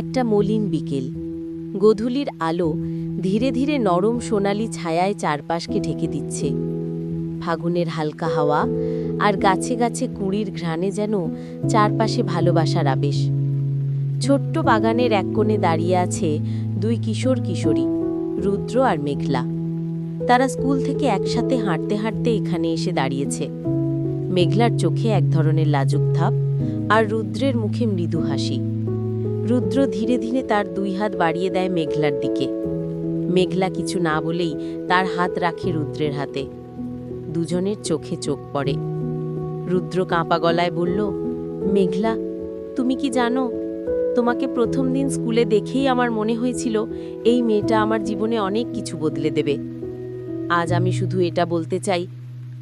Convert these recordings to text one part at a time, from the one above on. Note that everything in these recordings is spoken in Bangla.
একটা মলিন বিকেল। গোধূলির আলো ধীরে ধীরে নরম সোনালি ছায়ায় চারপাশকে ঢেকে দিচ্ছে। ফাগুনের হালকা হাওয়া আর গাছে গাছে কুঁড়ির ঘ্রাণে যেন চারপাশে ভালোবাসার আবেশ। ছোট্ট বাগানের এক কোণে দাঁড়িয়ে আছে দুই কিশোর কিশোরী, রুদ্র আর মেঘলা। তারা স্কুল থেকে একসাথে হাঁটতে হাঁটতে এখানে এসে দাঁড়িয়েছে। মেঘলার চোখে এক ধরনের লাজুক থাপ আর রুদ্রের মুখে মৃদু হাসি। রুদ্র ধীরে ধীরে তার দুই হাত বাড়িয়ে দেয় মেঘলার দিকে। মেঘলা কিছু না বলেই তার হাত রাখে রুদ্রের হাতে। দুজনের চোখে চোখ পড়ে। রুদ্র কাঁপা গলায় বলল, মেঘলা, তুমি কি জানো? তোমাকে প্রথম দিন স্কুলে দেখেই আমার মনে হয়েছিল এই মেয়েটা আমার জীবনে অনেক কিছু বদলে দেবে। আজ আমি শুধু এটা বলতে চাই,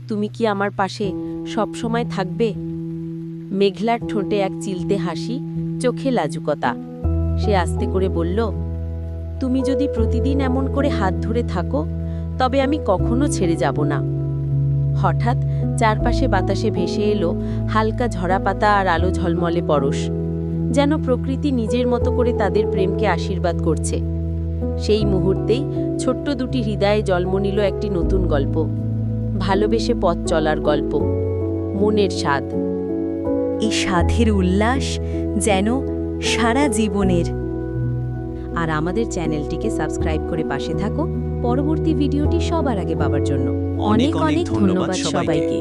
তুমি কি আমার পাশে সব সময় থাকবে? মেঘলার ঠোঁটে এক চিলতে হাসি চোখে লাজুকতা। সে আস্তে করে বলল, তুমি যদি প্রতিদিন এমন করে হাত ধরে থাকো, তবে আমি কখনো ছেড়ে যাব না। হঠাৎ চারপাশে বাতাসে ভেসে এলো হালকা ঝরা পাতা আর আলো ঝলমলে পরশ, যেন প্রকৃতি নিজের মতো করে তাদের প্রেমকে আশীর্বাদ করছে। সেই মুহূর্তেই ছোট্ট দুটি হৃদয়ে জন্ম নিল একটি নতুন গল্প, ভালোবেসে পথ চলার গল্প, মনের স্বাদ। এই সাধের উল্লাস যেন সারা জীবনের। আর আমাদের চ্যানেলটিকে সাবস্ক্রাইব করে পাশে থাকো। পরবর্তী ভিডিওটি সবার আগে পাবার জন্য। অনেক অনেক ধন্যবাদ সবাইকে।